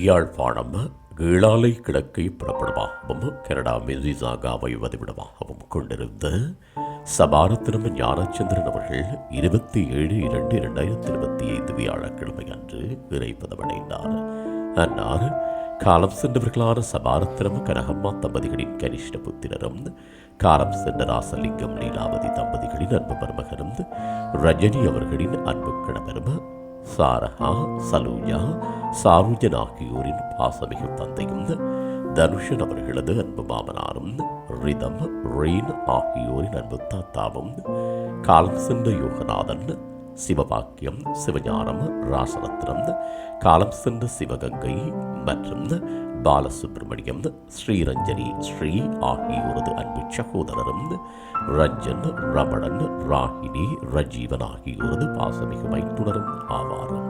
Yazhpanam கீழாலை கிழக்கை புறப்படமாகவும் Canada மெசிசாகாவை வதிவிடமாகவும் கொண்டிருந்த சபாரத்திரம ஞானச்சந்திரன் அவர்கள் இருபத்தி ஏழு இரண்டு இரண்டாயிரத்தி இருபத்தி ஐந்து வியாழக்கிழமை அன்று இறைப்பதமடைந்தார் அன்னார் காலம் சென்றவர்களான சபாரத்தினம் கனகம்மா தம்பதிகளின் கனிஷ்ட புத்திரரும் காலம் சென்ற ராசலிங்கம் லீலாவதி தம்பதிகளின் அன்பு மருமகனும் ரஜினி அவர்களின் அன்பு கணவரும் சாரஹா சலூஜா சாருஜன் ஆகியோரின் பாசமிகு தந்தையும் தனுஷன் அவர்களது அன்பு மாமனாரும் ரிதம் ரெயின் ஆகியோரின் அன்பு தாத்தாவும் காலம் சென்ற யோகநாதன் சிவபாக்கியம் சிவஞானம் ராசரத்னம் காலம் சென்ற சிவகங்கை மற்றும் பாலசுப்ரமணியம் ஸ்ரீரஞ்சனி ஸ்ரீ ஆகியோரது அன்பு சகோதரரும் ரஞ்சன் ரமணன் ராகினி ரஜீவன் ஆகியோரது பாசமிகு மைத்துணரும் ஆவார்.